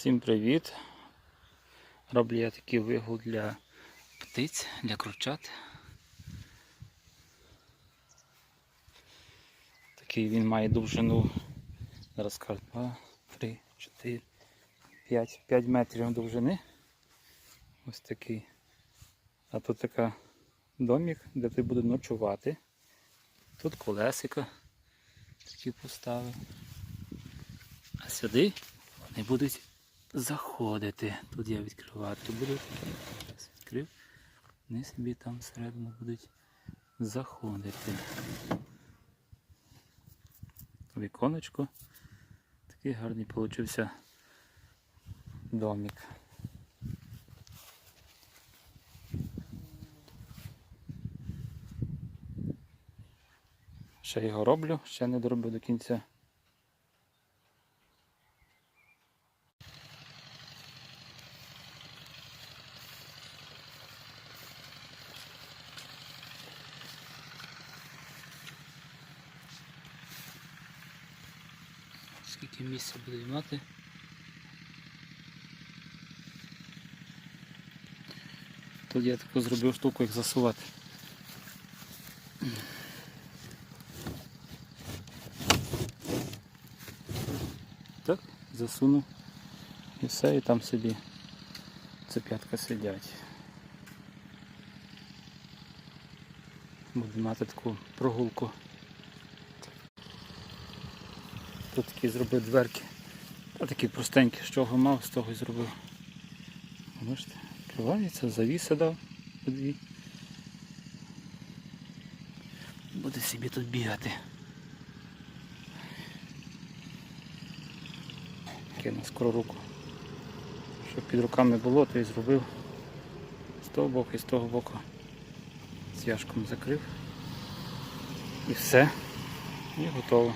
Всім привіт! Роблю я такий вигул для птиць, для курчат. Такий він має довжину, зараз кажу, 2, 3, 4, 5, 5 метрів довжини. Ось такий. А тут така домик, де ти буде ночувати. Тут колесика такі поставив. А сюди вони будуть заходити. Тут я відкривати буду. Зараз відкрив. Вони собі там всередину будуть заходити. Віконечко. Такий гарний получився домик. Ще його роблю, ще не доробив до кінця. Скільки місця буде мати? Тут я таку зробив штуку, як засувати. Так, засунув і все, і там собі цеп'ятка сидять. Буду мати таку прогулку. Тут такі зробив дверки. Та такі простенькі, з чого мав, з того й зробив. Бачите, відкривається, завіси дав дві. Буде собі тут бігати. Кину скоро руку. Щоб під руками було, то і зробив з того боку і з того боку. Зв'яжком закрив. І все. І готово.